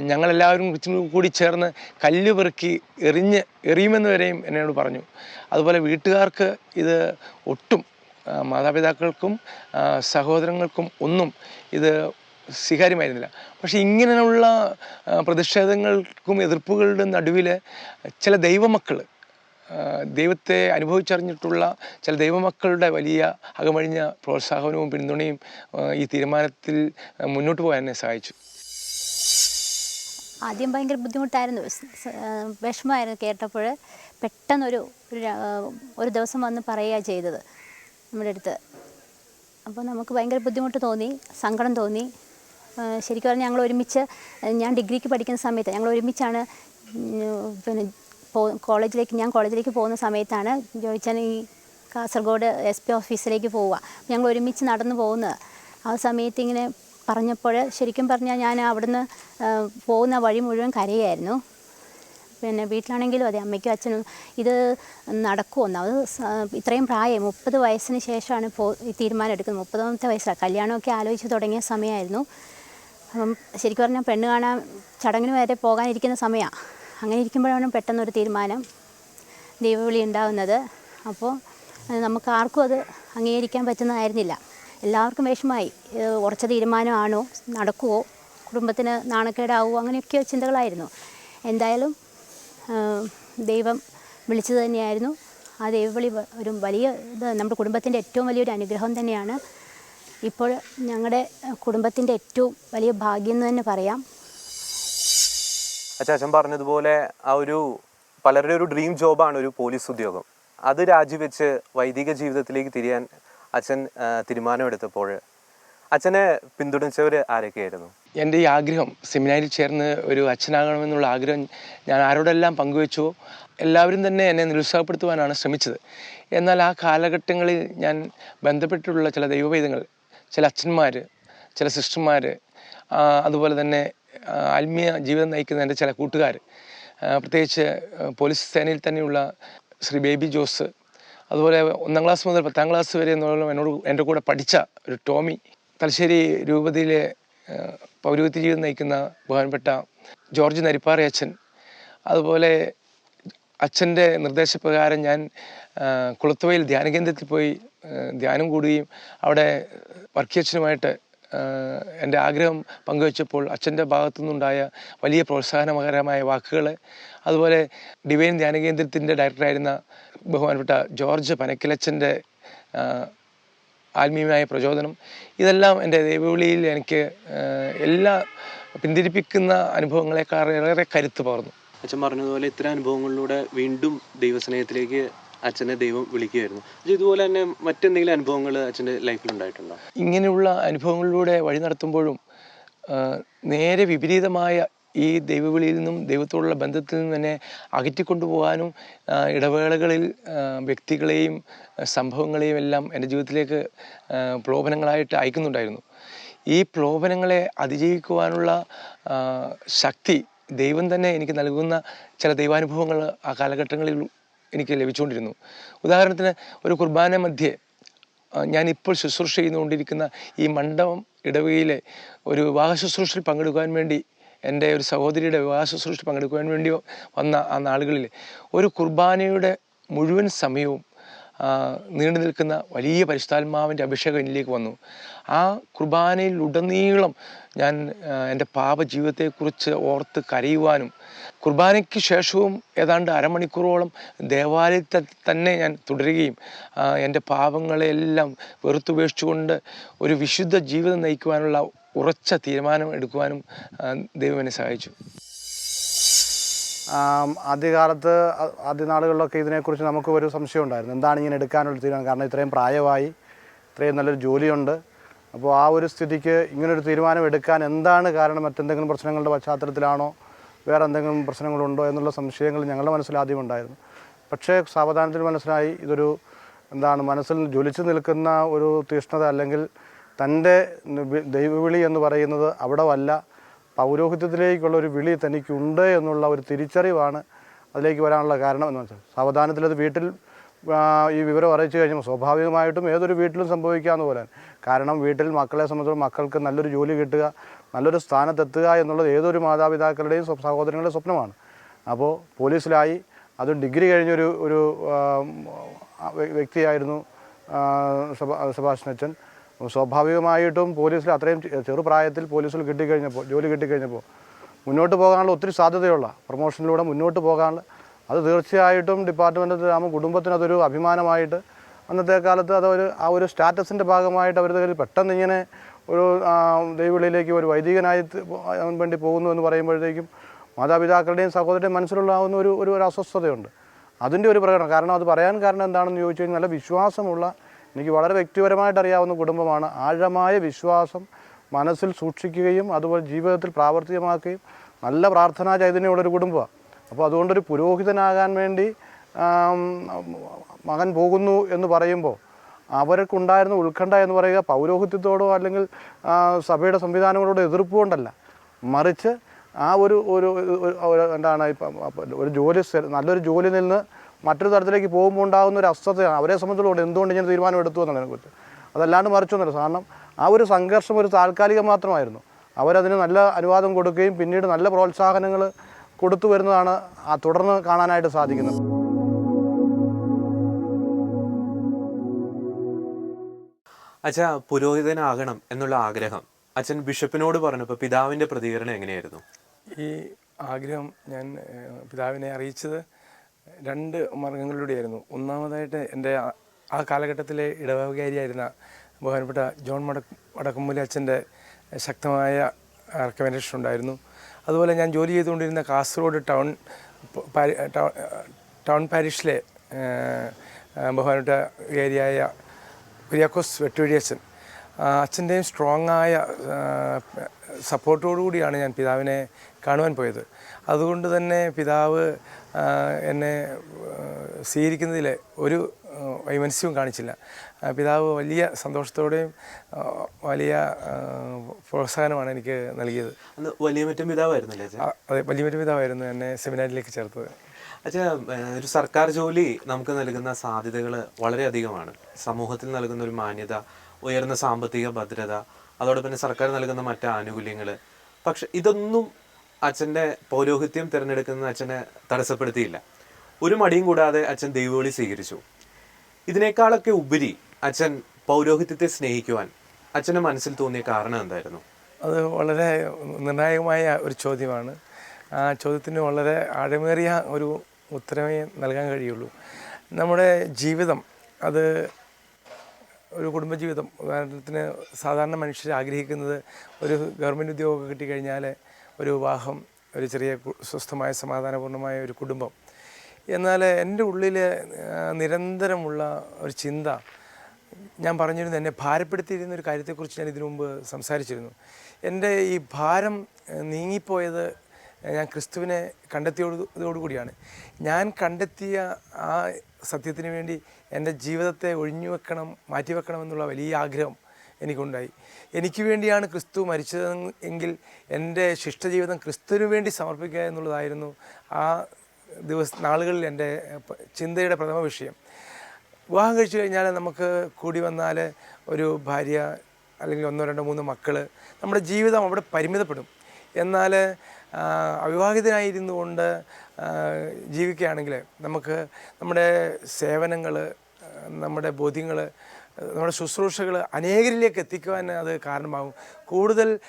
ഞങ്ങളെല്ലാവരും കൂടി ചേർന്ന് കല്ല് പെറുക്കി എറിഞ്ഞ് എറിയുമെന്ന് വരെയും എന്നോട് പറഞ്ഞു. അതുപോലെ വീട്ടുകാർക്ക് ഇത് ഒട്ടും മാതാപിതാക്കൾക്കും സഹോദരങ്ങൾക്കും ഒന്നും ഇത് സ്വീകാര്യമായിരുന്നില്ല. പക്ഷേ ഇങ്ങനെയുള്ള പ്രതിഷേധങ്ങൾക്കും എതിർപ്പുകളുടെ നടുവിൽ ചില ദൈവമക്കൾ ദൈവത്തെ അനുഭവിച്ചറിഞ്ഞിട്ടുള്ള ചില ദൈവമക്കളുടെ വലിയ അകമഴിഞ്ഞ പ്രോത്സാഹനവും പിന്തുണയും ഈ തീരുമാനത്തിൽ മുന്നോട്ട് പോകാൻ എന്നെ സഹായിച്ചു. ആദ്യം ഭയങ്കര ബുദ്ധിമുട്ടായിരുന്നു. വിഷമമായിരുന്നു കേട്ടപ്പോൾ. പെട്ടെന്നൊരു ഒരു ദിവസം വന്ന് പറയുക ചെയ്തത് നമ്മുടെ അടുത്ത്. അപ്പോൾ നമുക്ക് ഭയങ്കര ബുദ്ധിമുട്ട് തോന്നി സങ്കടം തോന്നി. ശരിക്കും പറഞ്ഞാൽ ഞങ്ങൾ ഒരുമിച്ച് ഞാൻ ഡിഗ്രിക്ക് പഠിക്കുന്ന സമയത്ത് ഞങ്ങൾ ഒരുമിച്ചാണ് പിന്നെ കോളേജിലേക്ക് ഞാൻ കോളേജിലേക്ക് പോകുന്ന സമയത്താണ് ജോയിച്ചാൻ ഈ കാസർഗോഡ് എസ് പി ഓഫീസിലേക്ക് പോവുക. ഞങ്ങൾ ഒരുമിച്ച് നടന്നു പോകുന്നത്. ആ സമയത്ത് ഇങ്ങനെ പറഞ്ഞപ്പോൾ ശരിക്കും പറഞ്ഞാൽ ഞാൻ അവിടുന്ന് പോകുന്ന വഴി മുഴുവൻ കരയായിരുന്നു. പിന്നെ വീട്ടിലാണെങ്കിലും അതെ അമ്മയ്ക്കും അച്ഛനും ഇത് നടക്കുമോ അത് ഇത്രയും പ്രായം മുപ്പത് വയസ്സിന് ശേഷമാണ് പോ തീരുമാനം എടുക്കുന്നത്. മുപ്പതാമത്തെ വയസ്സിലാണ് കല്യാണമൊക്കെ ആലോചിച്ച് തുടങ്ങിയ സമയമായിരുന്നു. അപ്പം ശരിക്കും പറഞ്ഞാൽ പെണ്ണ് കാണാൻ ചടങ്ങിന് വരെ പോകാനിരിക്കുന്ന സമയമാണ്. അങ്ങനെ ഇരിക്കുമ്പോഴാണ് പെട്ടെന്നൊരു തീരുമാനം ദൈവവിളി ഉണ്ടാകുന്നത് അപ്പോൾ നമുക്ക് ആർക്കും അത് അംഗീകരിക്കാൻ പറ്റുന്നതായിരുന്നില്ല. എല്ലാവർക്കും വിഷമമായി. ഉറച്ച തീരുമാനമാണോ? നടക്കുമോ കുടുംബത്തിന് നാണക്കേടാവുമോ അങ്ങനെയൊക്കെ ചിന്തകളായിരുന്നു. എന്തായാലും ദൈവം വിളിച്ചത് തന്നെയായിരുന്നു. ആ ദൈവവിളി ഒരു വലിയ ഇത് നമ്മുടെ കുടുംബത്തിന്റെ ഏറ്റവും വലിയൊരു അനുഗ്രഹം തന്നെയാണ്. ഇപ്പോൾ ഞങ്ങളുടെ കുടുംബത്തിന്റെ ഏറ്റവും വലിയ ഭാഗ്യം എന്ന് തന്നെ പറയാം. അച്ഛൻ പറഞ്ഞതുപോലെ ആ ഒരു പലരുടെ ഒരു ഡ്രീം ജോബാണ് ഒരു പോലീസ് ഉദ്യോഗം. അത് രാജിവെച്ച് വൈദിക ജീവിതത്തിലേക്ക് തിരിയാൻ അച്ഛൻ തീരുമാനമെടുത്തപ്പോൾ അച്ഛനെ പിന്തുണച്ചവർ ആരൊക്കെയായിരുന്നു? എന്റെ ഈ ആഗ്രഹം സെമിനാരിൽ ചേർന്ന് ഒരു അച്ഛനാകണമെന്നുള്ള ആഗ്രഹം ഞാൻ ആരോടെല്ലാം പങ്കുവെച്ചോ എല്ലാവരും തന്നെ എന്നെ നിരുത്സാഹപ്പെടുത്തുവാനാണ് ശ്രമിച്ചത്. എന്നാൽ ആ കാലഘട്ടങ്ങളിൽ ഞാൻ ബന്ധപ്പെട്ടിട്ടുള്ള ചില ദൈവവേദങ്ങൾ ചില അച്ഛന്മാർ ചില സിസ്റ്റർമാർ അതുപോലെ തന്നെ ആത്മീയ ജീവിതം നയിക്കുന്ന എന്റെ ചില കൂട്ടുകാർ. പ്രത്യേകിച്ച് പോലീസ് സേനയിൽ തന്നെയുള്ള ശ്രീ ബേബി ജോസ് അതുപോലെ ഒന്നാം ക്ലാസ് മുതൽ പത്താം ക്ലാസ് വരെ എന്നുള്ള എന്നോട് എന്റെ കൂടെ പഠിച്ച ഒരു ടോമി തലശ്ശേരി രൂപതയിലെ പൗരോഹിത്യ ജീവിതം നയിക്കുന്ന ബഹുമാനപ്പെട്ട ജോർജ് നരിപ്പാറി അച്ഛൻ അതുപോലെ അച്ഛന്റെ നിർദ്ദേശപ്രകാരം ഞാൻ കുളത്തുവയിൽ ധ്യാനകേന്ദ്രത്തിൽ പോയി ധ്യാനം കൂടുകയും അവിടെ വർക്കിയച്ഛനുമായിട്ട് എന്റെ ആഗ്രഹം പങ്കുവച്ചപ്പോൾ അച്ഛന്റെ ഭാഗത്തു നിന്നുണ്ടായ വലിയ പ്രോത്സാഹനകരമായ വാക്കുകൾ അതുപോലെ ഡിവൈൻ ധ്യാനകേന്ദ്രത്തിന്റെ ഡയറക്ടറായിരുന്ന ബഹുമാനപ്പെട്ട ജോർജ് പനക്കിലച്ചന്റെ ആത്മീയമായ പ്രചോദനം ഇതെല്ലാം എന്റെ ദൈവവിളിയിൽ എനിക്ക് എല്ലാ പിന്തിരിപ്പിക്കുന്ന അനുഭവങ്ങളെക്കാൾ ഏറെ കരുത്ത് പകർന്നു. അച്ഛൻ പറഞ്ഞതുപോലെ ഇത്തരം അനുഭവങ്ങളിലൂടെ വീണ്ടും ദൈവസ്നേഹത്തിലേക്ക് അച്ഛനെ ദൈവം വിളിക്കുകയായിരുന്നു പക്ഷേ ഇതുപോലെ തന്നെ മറ്റെന്തെങ്കിലും അനുഭവങ്ങൾ അച്ഛന്റെ ലൈഫിൽ ഉണ്ടായിട്ടുണ്ടോ ഇങ്ങനെയുള്ള അനുഭവങ്ങളിലൂടെ വഴി നടത്തുമ്പോഴും നേരെ വിപരീതമായ ഈ ദൈവവിളിയിൽ നിന്നും ദൈവത്തോടുള്ള ബന്ധത്തിൽ നിന്നും തന്നെ അകറ്റിക്കൊണ്ടുപോകാനും ഇടവേളകളിൽ വ്യക്തികളെയും സംഭവങ്ങളെയും എല്ലാം എന്റെ ജീവിതത്തിലേക്ക് പ്രലോഭനങ്ങളായിട്ട് അയക്കുന്നുണ്ടായിരുന്നു. ഈ പ്രലോഭനങ്ങളെ അതിജീവിക്കുവാനുള്ള ശക്തി ദൈവം തന്നെ എനിക്ക് നൽകുന്ന ചില ദൈവാനുഭവങ്ങൾ ആ കാലഘട്ടങ്ങളിൽ എനിക്ക് ലഭിച്ചുകൊണ്ടിരുന്നു. ഉദാഹരണത്തിന് ഒരു കുർബാന മധ്യേ ഞാനിപ്പോൾ ശുശ്രൂഷ ചെയ്തുകൊണ്ടിരിക്കുന്ന ഈ മണ്ഡപം ഇടവകയിലെ ഒരു വിവാഹ ശുശ്രൂഷയിൽ പങ്കെടുക്കാൻ വേണ്ടി എന്റെ ഒരു സഹോദരിയുടെ വിവാഹ ശുശ്രൂഷയിൽ പങ്കെടുക്കുവാൻ വേണ്ടി വന്ന ആ നാളുകളിൽ ഒരു കുർബാനയുടെ മുഴുവൻ സമയവും നീണ്ടു നിൽക്കുന്ന വലിയ പരിശുദ്ധാത്മാവിന്റെ അഭിഷേകം എന്നിലേക്ക് വന്നു. ആ കുർബാനയിൽ ഉടനീളം ഞാൻ എന്റെ പാപ ജീവിതത്തെക്കുറിച്ച് ഓർത്ത് കരയുവാനും കുർബാനയ്ക്ക് ശേഷവും ഏതാണ്ട് അരമണിക്കൂറോളം ദേവാലയത്തിൽ തന്നെ ഞാൻ തുടരുകയും എന്റെ പാപങ്ങളെല്ലാം വെറുത്തുപേക്ഷിച്ചുകൊണ്ട് ഒരു വിശുദ്ധ ജീവിതം നയിക്കുവാനുള്ള ഉറച്ച തീരുമാനം എടുക്കുവാനും ദൈവം എന്നെ സഹായിച്ചു. ആദ്യകാലത്ത് ആദ്യനാളുകളിലൊക്കെ ആദ്യ നാളുകളിലൊക്കെ ഇതിനെക്കുറിച്ച് നമുക്ക് ഒരു സംശയം ഉണ്ടായിരുന്നു. എന്താണ് ഇങ്ങനെ എടുക്കാനുള്ള തീരുമാനം? കാരണം ഇത്രയും പ്രായമായി ഇത്രയും നല്ലൊരു ജോലിയുണ്ട്. അപ്പോൾ ആ ഒരു സ്ഥിതിക്ക് ഇങ്ങനൊരു തീരുമാനം എടുക്കാൻ എന്താണ് കാരണം? മറ്റെന്തെങ്കിലും പ്രശ്നങ്ങളുടെ പശ്ചാത്തലത്തിലാണോ? വേറെ എന്തെങ്കിലും പ്രശ്നങ്ങളുണ്ടോ എന്നുള്ള സംശയങ്ങൾ ഞങ്ങളുടെ മനസ്സിൽ ആദ്യം ഉണ്ടായിരുന്നു. പക്ഷേ സാവധാനത്തിൽ മനസ്സിലായി ഇതൊരു എന്താണ് മനസ്സിൽ ജ്വലിച്ചു നിൽക്കുന്ന ഒരു തീഷ്ണത അല്ലെങ്കിൽ തന്റെ ദൈവവിളി എന്ന് പറയുന്നത് അവിടെ വല്ല പൗരോഹിത്യത്തിലേക്കുള്ള ഒരു വിളി തനിക്കുണ്ട് എന്നുള്ള ഒരു തിരിച്ചറിവാണ് അതിലേക്ക് വരാനുള്ള കാരണം എന്ന് വെച്ചാൽ സാവധാനത്തിലത് വീട്ടിൽ ഈ വിവരം അറിയിച്ചു കഴിഞ്ഞാൽ സ്വാഭാവികമായിട്ടും ഏതൊരു വീട്ടിലും സംഭവിക്കാവുന്ന പോലെ കാരണം വീട്ടിൽ മക്കളെ സംബന്ധിച്ചിടത്തോളം മക്കൾക്ക് നല്ലൊരു ജോലി കിട്ടുക നല്ലൊരു സ്ഥാനത്തെത്തുക എന്നുള്ളത് ഏതൊരു മാതാപിതാക്കളുടെയും സഹോദരങ്ങളുടെ സ്വപ്നമാണ്. അപ്പോൾ പോലീസിലായി അതും ഡിഗ്രി കഴിഞ്ഞൊരു ഒരു വ്യക്തിയായിരുന്നു സുഭാഷ് അച്ഛൻ സ്വാഭാവികമായിട്ടും പോലീസിൽ അത്രയും ചെറുപ്രായത്തിൽ പോലീസിൽ കിട്ടിക്കഴിഞ്ഞപ്പോൾ ജോലി കിട്ടിക്കഴിഞ്ഞപ്പോൾ മുന്നോട്ട് പോകാനുള്ള ഒത്തിരി സാധ്യതയുള്ള പ്രൊമോഷനിലൂടെ മുന്നോട്ട് പോകാനുള്ള അത് തീർച്ചയായിട്ടും ഡിപ്പാർട്ട്മെന്റിലാകുമ്പോൾ കുടുംബത്തിന് അതൊരു അഭിമാനമായിട്ട് അന്നത്തെ കാലത്ത് അതൊരു ആ ഒരു സ്റ്റാറ്റസിന്റെ ഭാഗമായിട്ട് അവർ പെട്ടെന്ന് ഇങ്ങനെ ഒരു ദൈവവിളിയിലേക്ക് ഒരു വൈദികനായി വേണ്ടി പോകുന്നു എന്ന് പറയുമ്പോഴത്തേക്കും മാതാപിതാക്കളുടെയും സഹോദരന്റെയും മനസ്സിലുള്ളാവുന്ന ഒരു ഒരു ഒരു അസ്വസ്ഥതയുണ്ട്. അതിന്റെ ഒരു പ്രകടനം കാരണം അത് പറയാൻ കാരണം എന്താണെന്ന് ചോദിച്ചു കഴിഞ്ഞാൽ നല്ല വിശ്വാസമുള്ള എനിക്ക് വളരെ വ്യക്തിപരമായിട്ട് അറിയാവുന്ന കുടുംബമാണ്. ആഴമായ വിശ്വാസം മനസ്സിൽ സൂക്ഷിക്കുകയും അതുപോലെ ജീവിതത്തിൽ പ്രാവർത്തികമാക്കുകയും നല്ല പ്രാർത്ഥനാ ചൈതന്യമുള്ളൊരു കുടുംബമാണ്. അപ്പോൾ അതുകൊണ്ടൊരു പുരോഹിതനാകാൻ വേണ്ടി മകൻ പോകുന്നു എന്ന് പറയുമ്പോൾ അവർക്കുണ്ടായിരുന്ന ഉത്കണ്ഠ എന്ന് പറയുക പൗരോഹിത്യത്തോടോ അല്ലെങ്കിൽ സഭയുടെ സംവിധാനങ്ങളോടോ എതിർപ്പ് കൊണ്ടല്ല. മറിച്ച് ആ ഒരു ഒരു എന്താണ് ഇപ്പം ഒരു ജോലി നല്ലൊരു ജോലി നിന്ന് മറ്റൊരു തരത്തിലേക്ക് പോകുമ്പോൾ ഉണ്ടാകുന്ന ഒരു അസ്വസ്ഥയാണ് അവരെ സംബന്ധിച്ചിടത്തോളം എന്തുകൊണ്ട് ഇങ്ങനെ തീരുമാനം എടുത്തു എന്നുള്ളതിനെക്കുറിച്ച് അതല്ലാണ്ട് മറിച്ചൊന്നുമില്ല കാരണം ആ ഒരു സംഘർഷം ഒരു താൽക്കാലികം മാത്രമായിരുന്നു. അവരതിന് നല്ല അനുവാദം കൊടുക്കുകയും പിന്നീട് നല്ല പ്രോത്സാഹനങ്ങൾ കൊടുത്തു വരുന്നതാണ് ആ തുടർന്ന് കാണാനായിട്ട് സാധിക്കുന്നത്. അച്ഛാ പുരോഹിതനാകണം എന്നുള്ള ആഗ്രഹം. അച്ഛൻ ബിഷപ്പിനോട് പറഞ്ഞപ്പോൾ പിതാവിന്റെ പ്രതികരണം എങ്ങനെയായിരുന്നു? ഈ ആഗ്രഹം ഞാൻ പിതാവിനെ അറിയിച്ചത് രണ്ട് മാർഗങ്ങളിലൂടെയായിരുന്നു. ഒന്നാമതായിട്ട് എന്റെ ആ- കാലഘട്ടത്തിലെ ഇടവകാരിയായിരുന്ന ബഹുമാനപ്പെട്ട ജോൺ മടക്ക് വടക്കമ്പൂലി അച്ഛന്റെ ശക്തമായ റെക്കമെൻഡേഷൻ ഉണ്ടായിരുന്നു. അതുപോലെ ഞാൻ ജോലി ചെയ്തുകൊണ്ടിരുന്ന കാസർഗോഡ് ടൗൺ ടൗൺ പാരിഷിലെ ബഹുമാനപ്പെട്ട ഏരിയയായ കുര്യാക്കോസ് വെട്ടുവഴിയച്ഛൻ അച്ഛന്റെയും സ്ട്രോങ് ആയ സപ്പോർട്ടോടുകൂടിയാണ് ഞാൻ പിതാവിനെ കാണുവാൻ പോയത്. അതുകൊണ്ട് തന്നെ പിതാവ് എന്നെ സ്വീകരിക്കുന്നതിൽ ഒരു വൈമനസ്യവും കാണിച്ചില്ല. പിതാവ് വലിയ സന്തോഷത്തോടെയും വലിയ പ്രോത്സാഹനമാണ് എനിക്ക് നൽകിയത്. അന്ന് വലിയ മറ്റും പിതാവായിരുന്നല്ലേ അല്ലേ അതെ വലിയ പിതാവായിരുന്നു എന്നെ സെമിനാരിലേക്ക് ചേർത്തത്. അച്ഛാ ഒരു സർക്കാർ ജോലി നമുക്ക് നൽകുന്ന സാധ്യതകൾ വളരെയധികമാണ്. സമൂഹത്തിൽ നൽകുന്ന ഒരു മാന്യത ഉയർന്ന സാമ്പത്തിക ഭദ്രത അതോടൊപ്പം തന്നെ സർക്കാർ നൽകുന്ന മറ്റു ആനുകൂല്യങ്ങൾ പക്ഷെ ഇതൊന്നും അച്ഛന്റെ പൗരോഹിത്യം തിരഞ്ഞെടുക്കുന്ന അച്ഛനെ തടസ്സപ്പെടുത്തിയില്ല. ഒരു മടിയും കൂടാതെ അച്ഛൻ ദൈവവിളി സ്വീകരിച്ചു. ഇതിനേക്കാളൊക്കെ ഉപരി അച്ഛൻ പൗരോഹിത്യത്തെ സ്നേഹിക്കുവാൻ അച്ഛന്റെ മനസ്സിൽ തോന്നിയ കാരണം എന്തായിരുന്നു? അത് വളരെ നിർണായകമായ ഒരു ചോദ്യമാണ്. ആ ചോദ്യത്തിന് വളരെ ആഴമേറിയ ഒരു ഉത്തരമേ നൽകാൻ കഴിയുള്ളൂ. നമ്മുടെ ജീവിതം അത് ഒരു കുടുംബജീവിതം. ഉദാഹരണത്തിന് സാധാരണ മനുഷ്യർ ആഗ്രഹിക്കുന്നത് ഒരു ഗവൺമെന്റ് ഉദ്യോഗമൊക്കെ കിട്ടിക്കഴിഞ്ഞാൽ ഒരു വിവാഹം ഒരു ചെറിയ സ്വസ്ഥമായ സമാധാനപൂർണമായ ഒരു കുടുംബം. എന്നാൽ എന്റെ ഉള്ളിൽ നിരന്തരമുള്ള ഒരു ചിന്ത ഞാൻ പറഞ്ഞിരുന്നു എന്നെ ഭാരപ്പെടുത്തിയിരുന്ന ഒരു കാര്യത്തെക്കുറിച്ച് ഞാൻ ഇതിനു മുമ്പ് സംസാരിച്ചിരുന്നു. എന്റെ ഈ ഭാരം നീങ്ങിപ്പോയത് ഞാൻ ക്രിസ്തുവിനെ കണ്ടെത്തിയതോടുകൂടിയാണ് ഞാൻ കണ്ടെത്തിയ ആ സത്യത്തിന് വേണ്ടി എന്റെ ജീവിതത്തെ ഒഴിഞ്ഞു വെക്കണം മാറ്റിവെക്കണം എന്നുള്ള വലിയ ആഗ്രഹം എനിക്കുണ്ടായി. എനിക്ക് വേണ്ടിയാണ് ക്രിസ്തു മരിച്ചത് എങ്കിൽ എന്റെ ശിഷ്ടജീവിതം ക്രിസ്തുവിന് വേണ്ടി സമർപ്പിക്കുക എന്നുള്ളതായിരുന്നു ആ ദിവസ നാളുകളിൽ എന്റെ ചിന്തയുടെ പ്രഥമ വിഷയം. വിവാഹം കഴിച്ചു കഴിഞ്ഞാൽ നമുക്ക് കൂടി വന്നാൽ ഒരു ഭാര്യ അല്ലെങ്കിൽ ഒന്നോ രണ്ടോ മൂന്നോ മക്കൾ നമ്മുടെ ജീവിതം അവിടെ പരിമിതപ്പെടും. എന്നാൽ അവിവാഹിതനായിരുന്നു കൊണ്ട് ജീവിക്കുകയാണെങ്കിൽ നമുക്ക് നമ്മുടെ സേവനങ്ങൾ നമ്മുടെ ബോധ്യങ്ങൾ നമ്മുടെ ശുശ്രൂഷകൾ അനേകരിലേക്ക് എത്തിക്കുവാൻ അത് കാരണമാകും. കൂടുതൽ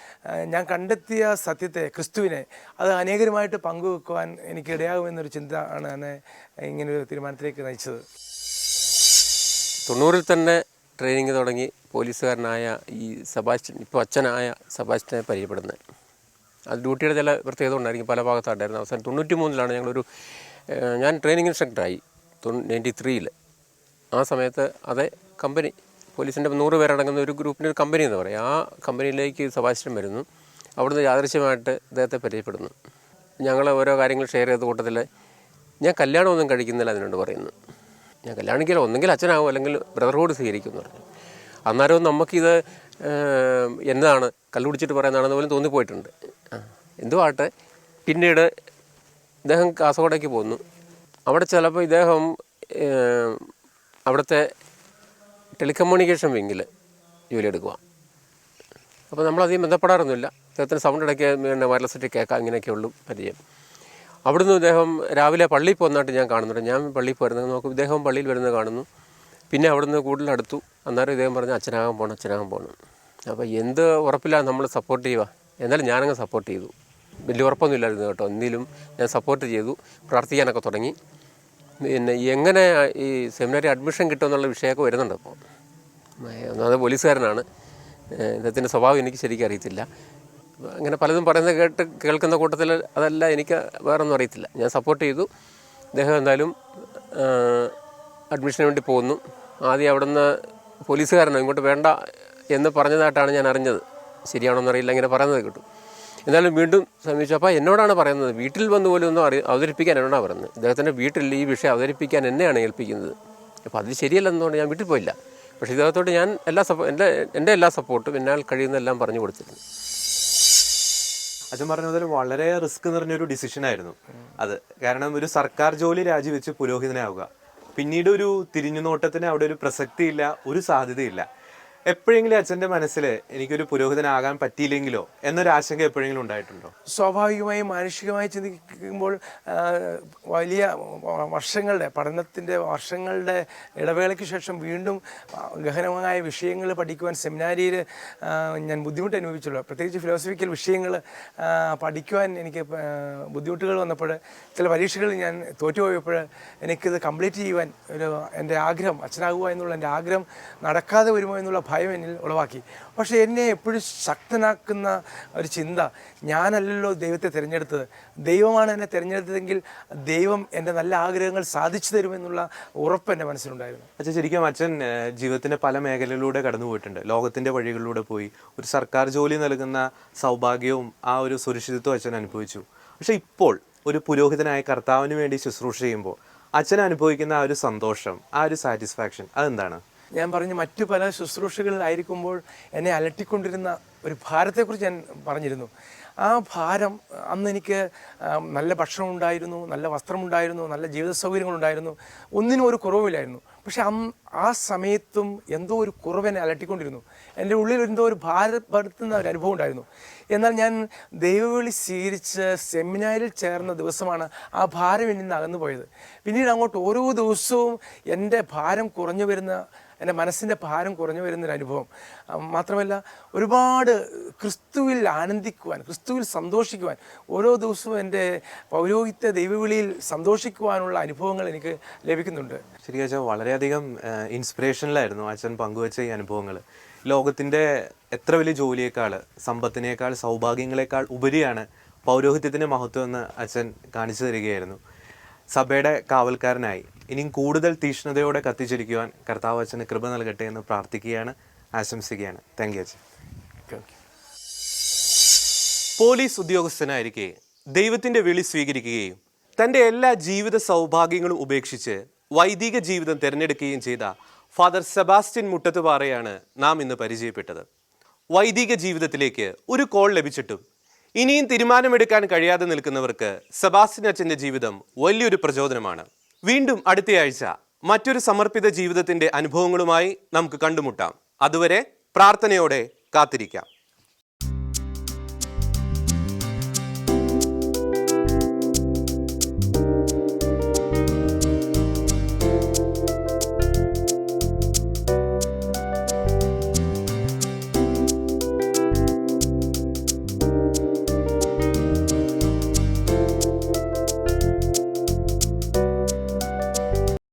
ഞാൻ കണ്ടെത്തിയ സത്യത്തെ ക്രിസ്തുവിനെ അത് അനേകരുമായിട്ട് പങ്കുവെക്കുവാൻ എനിക്ക് ഇടയാകുമെന്നൊരു ചിന്ത ആണ് എന്നെ ഇങ്ങനൊരു തീരുമാനത്തിലേക്ക് നയിച്ചത്. തൊണ്ണൂറിൽ തന്നെ ട്രെയിനിങ് തുടങ്ങി പോലീസുകാരനായ ഈ സബാസ്റ്റ്യൻ ഇപ്പോൾ അച്ഛനായ സബാസ്റ്റ്യനെ പരിചയപ്പെടുന്നത്. അത് ഡ്യൂട്ടിയുടെ ചില പ്രത്യേകത ഉണ്ടായിരിക്കും പല ഭാഗത്തായിട്ടായിരുന്നു അവസാനം തൊണ്ണൂറ്റി മൂന്നിലാണ് ഞങ്ങളൊരു ഞാൻ ട്രെയിനിങ് ഇൻസ്ട്രക്ടറായി നയന്റി ത്രീയിൽ ആ സമയത്ത് അതേ കമ്പനി പോലീസിന്റെ നൂറ് പേരടങ്ങുന്ന ഒരു ഗ്രൂപ്പിന്റെ ഒരു കമ്പനി എന്ന് പറയും. ആ കമ്പനിയിലേക്ക് സഭാശ്രം വരുന്നു. അവിടുന്ന് യാദൃശ്യമായിട്ട് ഇദ്ദേഹത്തെ പരിചയപ്പെടുന്നു. ഞങ്ങൾ ഓരോ കാര്യങ്ങൾ ഷെയർ ചെയ്ത കൂട്ടത്തിൽ ഞാൻ കല്യാണമൊന്നും കഴിക്കുന്നില്ല അതിനോട് പറയുന്നു. ഞാൻ കല്യാണിക്കല ഒന്നെങ്കിൽ അച്ഛനാവും അല്ലെങ്കിൽ ബ്രദർഹുഡ് സ്വീകരിക്കും എന്ന് പറഞ്ഞു. അന്നേരവും നമുക്കിത് എന്താണ് എന്നതാണ് കള്ളുപിടിച്ചിട്ട് പറയുന്നതാണെന്ന് പോലും തോന്നിപ്പോയിട്ടുണ്ട്. എന്തോ ആട്ടെ പിന്നീട് ഇദ്ദേഹം കാസർഗോഡേക്ക് പോന്നു. അവിടെ ചിലപ്പോൾ ഇദ്ദേഹം അവിടുത്തെ ടെലികമ്മ്യൂണിക്കേഷൻ വിങ്ങിൽ ജോലി എടുക്കുക. അപ്പോൾ നമ്മളധികം ബന്ധപ്പെടാറൊന്നുമില്ല. അദ്ദേഹത്തിന് സൗണ്ട് ഇടയ്ക്ക് പിന്നെ വയർലെസ്സിട്ട് കേൾക്കാം ഇങ്ങനെയൊക്കെ ഉള്ളൂ പരിചയം. അവിടുന്ന് ഇദ്ദേഹം രാവിലെ പള്ളിയിൽ പോകുന്നതായിട്ട് ഞാൻ കാണുന്നുണ്ട്. ഞാൻ പള്ളിയിൽ പോരുന്നത് നോക്കും ഇദ്ദേഹം പള്ളിയിൽ വരുന്നത് കാണുന്നു. പിന്നെ അവിടുന്ന് കൂടുതൽ അടുത്തു. അന്നേരം ഇദ്ദേഹം പറഞ്ഞ് അച്ഛനാകാൻ പോകണം അച്ഛനാകാൻ പോകണം അപ്പോൾ എന്ത് ഉറപ്പില്ല നമ്മൾ സപ്പോർട്ട് ചെയ്യുക. എന്നാലും ഞാനങ്ങ് സപ്പോർട്ട് ചെയ്തു. വലിയ ഉറപ്പൊന്നുമില്ലായിരുന്നു കേട്ടോ. എന്തെങ്കിലും ഞാൻ സപ്പോർട്ട് ചെയ്തു. പ്രാർത്ഥിക്കാനൊക്കെ തുടങ്ങി. പിന്നെ എങ്ങനെ ഈ സെമിനാരി അഡ്മിഷൻ കിട്ടുമെന്നുള്ള വിഷയമൊക്കെ വരുന്നുണ്ട് അപ്പോൾ. ഒന്നാമത് പോലീസുകാരനാണ്. ഇദ്ദേഹത്തിന്റെ സ്വഭാവം എനിക്ക് ശരിക്കും അറിയത്തില്ല. അങ്ങനെ പലതും പറയുന്നത് കേട്ട് കേൾക്കുന്ന കൂട്ടത്തിൽ അതല്ല എനിക്ക് വേറൊന്നും അറിയത്തില്ല. ഞാൻ സപ്പോർട്ട് ചെയ്തു. അദ്ദേഹം എന്തായാലും അഡ്മിഷന് വേണ്ടി പോകുന്നു. ആദ്യം അവിടുന്ന് പോലീസുകാരനോ ഇങ്ങോട്ട് വേണ്ട എന്ന് പറഞ്ഞതായിട്ടാണ് ഞാൻ അറിഞ്ഞത്. ശരിയാണോ അറിയില്ല ഇങ്ങനെ പറയുന്നത് കേട്ടു. എന്നാലും വീണ്ടും സമീപിച്ചപ്പോൾ എന്നോടാണ് പറയുന്നത്. വീട്ടിൽ വന്ന് പോലും ഒന്നും അറി അവതരിപ്പിക്കാൻ എന്നോടാണ് പറയുന്നത്. ഇദ്ദേഹത്തിന്റെ വീട്ടിൽ ഈ വിഷയം അവതരിപ്പിക്കാൻ എന്നെയാണ് ഏൽപ്പിക്കുന്നത്. അപ്പോൾ അത് ശരിയല്ലെന്നുകൊണ്ട് ഞാൻ വീട്ടിൽ പോയില്ല. പക്ഷേ ഇദ്ദേഹത്തോട് ഞാൻ എല്ലാ സപ്പോ എന്റെ എന്റെ എല്ലാ സപ്പോർട്ടും എന്നാൽ കഴിയുന്നതെല്ലാം പറഞ്ഞു കൊടുത്തിരുന്നു. അച്ഛൻ പറഞ്ഞ പോലെ വളരെ റിസ്ക് നിറഞ്ഞൊരു ഡിസിഷൻ ആയിരുന്നു. അത് കാരണം ഒരു സർക്കാർ ജോലി രാജിവെച്ച് പുരോഹിതനാവുക. പിന്നീട് ഒരു തിരിഞ്ഞുനോട്ടത്തിന് അവിടെ ഒരു പ്രസക്തിയില്ല ഒരു സാധ്യതയില്ല. എപ്പോഴെങ്കിലും അച്ഛന്റെ മനസ്സിൽ എനിക്കൊരു പുരോഹിതനാകാൻ പറ്റിയില്ലെങ്കിലോ എന്നൊരു ആശങ്ക എപ്പോഴെങ്കിലും ഉണ്ടായിട്ടുണ്ടോ? സ്വാഭാവികമായും മാനുഷികമായി ചിന്തിക്കുമ്പോൾ വലിയ വർഷങ്ങളുടെ പഠനത്തിന്റെ വർഷങ്ങളുടെ ഇടവേളയ്ക്ക് ശേഷം വീണ്ടും ഗഹനമായ വിഷയങ്ങൾ പഠിക്കുവാൻ സെമിനാരിയിൽ ഞാൻ ബുദ്ധിമുട്ട് അനുഭവിച്ചുള്ളൂ. പ്രത്യേകിച്ച് ഫിലോസഫിക്കൽ വിഷയങ്ങൾ പഠിക്കുവാൻ എനിക്ക് ബുദ്ധിമുട്ടുകൾ വന്നപ്പോൾ ചില പരീക്ഷകളിൽ ഞാൻ തോറ്റുപോയപ്പോൾ എനിക്കിത് കംപ്ലീറ്റ് ചെയ്യുവാൻ ഒരു എന്റെ ആഗ്രഹം അച്ഛനാകുക എന്നുള്ള എന്റെ ആഗ്രഹം നടക്കാതെ വരുമോ എന്നുള്ള ഭയം എന്നിൽ ഉളവാക്കി. പക്ഷേ എന്നെ എപ്പോഴും ശക്തനാക്കുന്ന ഒരു ചിന്ത ഞാനല്ലല്ലോ ദൈവത്തെ തിരഞ്ഞെടുത്തത്. ദൈവമാണ് എന്നെ തിരഞ്ഞെടുത്തതെങ്കിൽ ദൈവം എന്റെ നല്ല ആഗ്രഹങ്ങൾ സാധിച്ചു തരുമെന്നുള്ള ഉറപ്പ് എന്റെ മനസ്സിലുണ്ടായിരുന്നു. അച്ഛൻ ശരിക്കും അച്ഛൻ ജീവിതത്തിന്റെ പല മേഖലയിലൂടെ കടന്നു പോയിട്ടുണ്ട് ലോകത്തിന്റെ വഴികളിലൂടെ പോയി. ഒരു സർക്കാർ ജോലി നൽകുന്ന സൗഭാഗ്യവും ആ ഒരു സുരക്ഷിതത്വം അച്ഛൻ അനുഭവിച്ചു. പക്ഷേ ഇപ്പോൾ ഒരു പുരോഹിതനായ കർത്താവിന് വേണ്ടി ശുശ്രൂഷ ചെയ്യുമ്പോൾ അച്ഛൻ അനുഭവിക്കുന്ന ആ ഒരു സന്തോഷം ആ ഒരു സാറ്റിസ്ഫാക്ഷൻ അതെന്താണ്? ഞാൻ പറഞ്ഞ മറ്റു പല ശുശ്രൂഷകളിലായിരിക്കുമ്പോൾ എന്നെ അലട്ടിക്കൊണ്ടിരുന്ന ഒരു ഭാരത്തെക്കുറിച്ച് ഞാൻ പറഞ്ഞിരുന്നു. ആ ഭാരം അന്ന് എനിക്ക് നല്ല ഭക്ഷണം ഉണ്ടായിരുന്നു നല്ല വസ്ത്രമുണ്ടായിരുന്നു നല്ല ജീവിത സൗകര്യങ്ങളുണ്ടായിരുന്നു ഒന്നിനും ഒരു കുറവില്ലായിരുന്നു പക്ഷെ അന്ന് ആ സമയത്തും എന്തോ ഒരു കുറവ് എന്നെ അലട്ടിക്കൊണ്ടിരുന്നു. എന്റെ ഉള്ളിൽ എന്തോ ഒരു ഭാരപ്പെടുത്തുന്ന ഒരു അനുഭവം ഉണ്ടായിരുന്നു. എന്നാൽ ഞാൻ ദൈവവിളി സ്വീകരിച്ച് സെമിനാരിൽ ചേർന്ന ദിവസമാണ് ആ ഭാരം എന്നിൽ നിന്ന് അകന്നു പോയത് പിന്നീട് അങ്ങോട്ട് ഓരോ ദിവസവും എന്റെ ഭാരം കുറഞ്ഞു വരുന്ന എന്റെ മനസ്സിന്റെ ഭാരം കുറഞ്ഞു വരുന്നൊരു അനുഭവം മാത്രമല്ല ഒരുപാട് ക്രിസ്തുവിൽ ആനന്ദിക്കുവാൻ ക്രിസ്തുവിൽ സന്തോഷിക്കുവാൻ ഓരോ ദിവസവും എന്റെ പൗരോഹിത്യ ദൈവവിളിയിൽ സന്തോഷിക്കുവാനുള്ള അനുഭവങ്ങൾ എനിക്ക് ലഭിക്കുന്നുണ്ട്. ശരിക്കും അച്ഛൻ വളരെയധികം ഇൻസ്പിറേഷനിലായിരുന്നു അച്ഛൻ പങ്കുവച്ച ഈ അനുഭവങ്ങൾ. ലോകത്തിന്റെ എത്ര വലിയ ജോലിയേക്കാൾ സമ്പത്തിനേക്കാൾ സൗഭാഗ്യങ്ങളെക്കാൾ ഉപരിയാണ് പൗരോഹിത്യത്തിന്റെ മഹത്വം എന്ന് അച്ഛൻ കാണിച്ചു തരികയായിരുന്നു. സഭയുടെ കാവൽക്കാരനായി ഇനിയും കൂടുതൽ തീഷ്ണതയോടെ കത്തിച്ചിരിക്കുവാൻ കർത്താവ് അച്ഛന് കൃപ നൽകട്ടെ എന്ന് പ്രാർത്ഥിക്കുകയാണ് ആശംസിക്കുകയാണ്. താങ്ക് യു അച്ഛൻ. പോലീസ് ഉദ്യോഗസ്ഥനായിരിക്കെ ദൈവത്തിന്റെ വിളി സ്വീകരിക്കുകയും തന്റെ എല്ലാ ജീവിത സൗഭാഗ്യങ്ങളും ഉപേക്ഷിച്ച് വൈദിക ജീവിതം തിരഞ്ഞെടുക്കുകയും ചെയ്ത ഫാദർ സെബാസ്റ്റ്യൻ മുട്ടത്തുപാറയാണ് നാം ഇന്ന് പരിചയപ്പെട്ടത്. വൈദിക ജീവിതത്തിലേക്ക് ഒരു കോൾ ലഭിച്ചിട്ടും ഇനിയും തീരുമാനമെടുക്കാൻ കഴിയാതെ നിൽക്കുന്നവർക്ക് സെബാസ്റ്റ്യൻ അച്ഛന്റെ ജീവിതം വലിയൊരു പ്രചോദനമാണ്. വീണ്ടും അടുത്തയാഴ്ച മറ്റൊരു സമർപ്പിത ജീവിതത്തിന്റെ അനുഭവങ്ങളുമായി നമുക്ക് കണ്ടുമുട്ടാം. അതുവരെ പ്രാർത്ഥനയോടെ കാത്തിരിക്കാം.